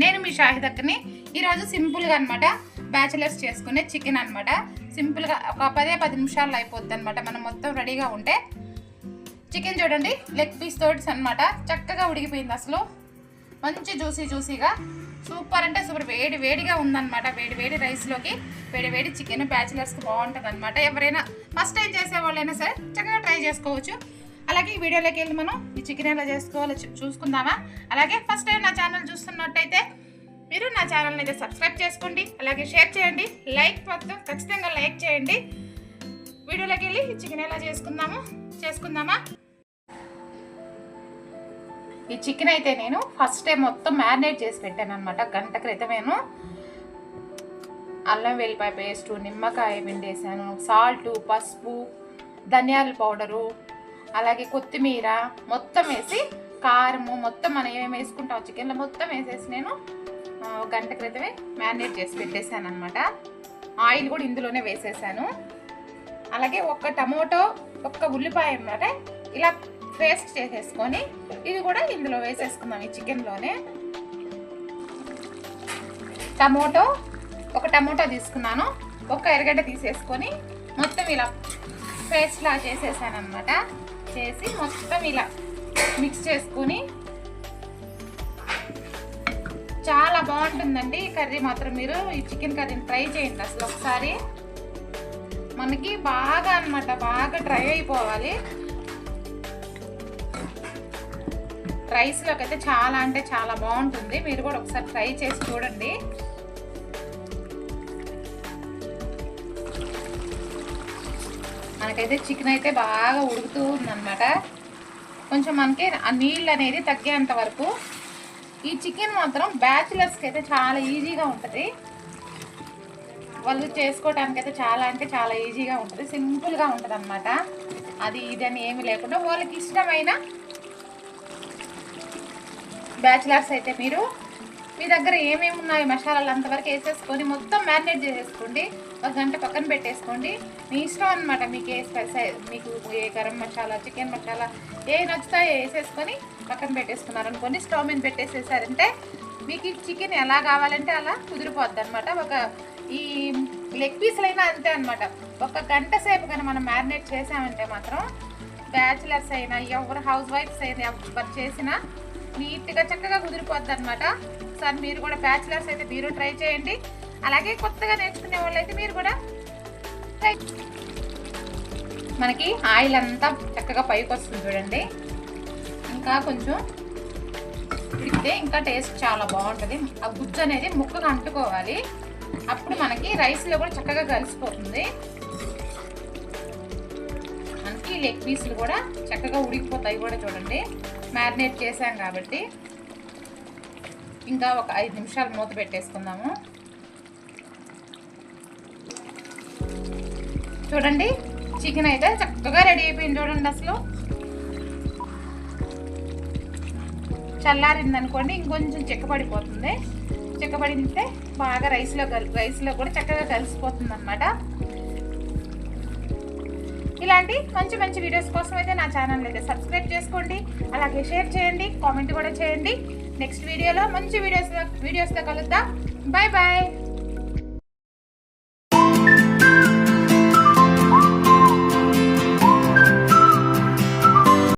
నేను మీ షాహిదక్కని ఈరోజు సింపుల్గా అనమాట బ్యాచిలర్స్ చేసుకునే చికెన్ అనమాట సింపుల్గా ఒక పదే పది నిమిషాల్లో అయిపోద్ది అనమాట మనం మొత్తం రెడీగా ఉంటే చికెన్ చూడండి లెగ్ పీస్ తోటి అనమాట చక్కగా ఉడికిపోయింది అసలు. మంచి జ్యూసీ జ్యూసీగా. సూపర్ అంటే సూపర్. వేడి వేడిగా ఉందన్నమాట. వేడి వేడి రైస్లోకి వేడి వేడి చికెన్ బ్యాచిలర్స్కి బాగుంటుంది అనమాట ఎవరైనా ఫస్ట్ టైం చేసే వాళ్ళైనా సరే చక్కగా ట్రై చేసుకోవచ్చు. అలాగే ఈ వీడియోలోకి వెళ్ళి మనం ఈ చికెన్ ఎలా చేసుకోవాలో చూసుకుందామా? అలాగే ఫస్ట్ టైం నా ఛానల్ చూస్తున్నట్టయితే మీరు నా ఛానల్ని అయితే సబ్స్క్రైబ్ చేసుకోండి అలాగే షేర్ చేయండి లైక్ మాత్రం ఖచ్చితంగా లైక్ చేయండి. వీడియోలోకి వెళ్ళి ఈ చికెన్ ఎలా చేసుకుందాము చేసుకుందామా? ఈ చికెన్ అయితే నేను ఫస్ట్ టైం మొత్తం మ్యారినేట్ చేసి పెట్టాను అనమాట గంట క్రితమేను అల్లం వెల్లిపాయ పేస్టు నిమ్మకాయ పిండేసాను సాల్టు పసుపు ధనియాల పౌడరు అలాగే కొత్తిమీర మొత్తం వేసి కారము మొత్తం మనం ఏమేమి వేసుకుంటాం చికెన్లో మొత్తం వేసేసి నేను ఒక గంట క్రితమే మ్యారినేట్ చేసి పెట్టేశాను అనమాట ఆయిల్ కూడా ఇందులోనే వేసేసాను. అలాగే ఒక్క టమోటో ఒక్క ఉల్లిపాయ అనమాట ఇలా పేస్ట్ చేసేసుకొని ఇది కూడా ఇందులో వేసేసుకుందాం ఈ చికెన్లోనే. టమోటో ఒక టమోటా తీసుకున్నాను. ఒక ఎర్రగడ్డ తీసేసుకొని మొత్తం ఇలా పేస్ట్లా చేసేసాను అనమాట చేసి మొత్తం ఇలా మిక్స్ చేసుకొని చాలా బాగుంటుందండి ఈ కర్రీ మాత్రం మీరు ఈ చికెన్ కర్రీని ట్రై చేయండి అసలు ఒకసారి. మనకి బాగా అనమాట బాగా డ్రై అయిపోవాలి. రైస్లోకి అయితే చాలా అంటే చాలా బాగుంటుంది. మీరు కూడా ఒకసారి ట్రై చేసి చూడండి. మనకైతే చికెన్ అయితే బాగా ఉడుకుతూ ఉందన్నమాట. కొంచెం మనకి ఆ నీళ్ళు అనేది తగ్గేంత వరకు ఈ చికెన్ మాత్రం బ్యాచిలర్స్కి అయితే చాలా ఈజీగా ఉంటుంది. వాళ్ళు చేసుకోవడానికి అయితే చాలా అంటే చాలా ఈజీగా ఉంటుంది. సింపుల్గా ఉంటుంది అనమాట అది ఇది అని ఏమి లేకుండా వాళ్ళకి ఇష్టమైన బ్యాచిలర్స్ అయితే మీరు మీ దగ్గర ఏమేమి ఉన్నాయి మసాలాలు అంతవరకు వేసేసుకొని మొత్తం మ్యారినేట్ చేసేసుకోండి. ఒక గంట పక్కన పెట్టేసుకోండి. మీ ఇష్టం అనమాట మీకు ఏ మీకు ఏ గరం మసాలా చికెన్ మసాలా ఏ నచ్చుతాయో వేసేసుకొని పక్కన పెట్టేసుకున్నారు అనుకోండి స్టవ్ మీద పెట్టేసేసారంటే మీకు చికెన్ ఎలా కావాలంటే అలా కుదిరిపోద్ది అనమాట ఒక ఈ లెగ్ పీసులైనా అంతే అనమాట ఒక గంట సేపు కానీ మనం మ్యారినేట్ చేసామంటే మాత్రం బ్యాచిలర్స్ అయినా ఎవరు హౌస్ వైఫ్స్ అయినా ఎవరు చేసినా నీట్గా చక్కగా కుదిరిపోద్ది అనమాట ఒకసారి మీరు కూడా బ్యాచిలర్స్ అయితే మీరు ట్రై చేయండి. అలాగే కొత్తగా నేర్చుకునే వాళ్ళు అయితే మీరు కూడా ట్రై మనకి ఆయిల్ అంతా చక్కగా పైకి వస్తుంది చూడండి. ఇంకా కొంచెం ఉడికితే ఇంకా టేస్ట్ చాలా బాగుంటుంది. ఆ గుజ్జు అనేది ముక్కగా అంటుకోవాలి. అప్పుడు మనకి రైస్లో కూడా చక్కగా కలిసిపోతుంది. మనకి లెగ్ పీసులు కూడా చక్కగా ఉడికిపోతాయి కూడా చూడండి. మ్యారినేట్ చేసాం కాబట్టి. ఇంకా ఒక ఐదు నిమిషాలు మూత పెట్టేసుకుందాము. చూడండి చికెన్ అయితే చక్కగా రెడీ అయిపోయింది చూడండి అసలు. చల్లారింది అనుకోండి ఇంకొంచెం చెక్కపడిపోతుంది చెక్కపడితే బాగా రైస్లో కలి రైస్లో కూడా చక్కగా కలిసిపోతుంది అనమాట ఇలాంటి మంచి మంచి వీడియోస్ కోసం అయితే నా ఛానల్ అయితే సబ్స్క్రైబ్ చేసుకోండి. అలాగే షేర్ చేయండి కామెంట్ కూడా చేయండి. నెక్స్ట్ వీడియోలో మంచి వీడియోస్ వీడియోస్తో కలుద్దాం. Bye bye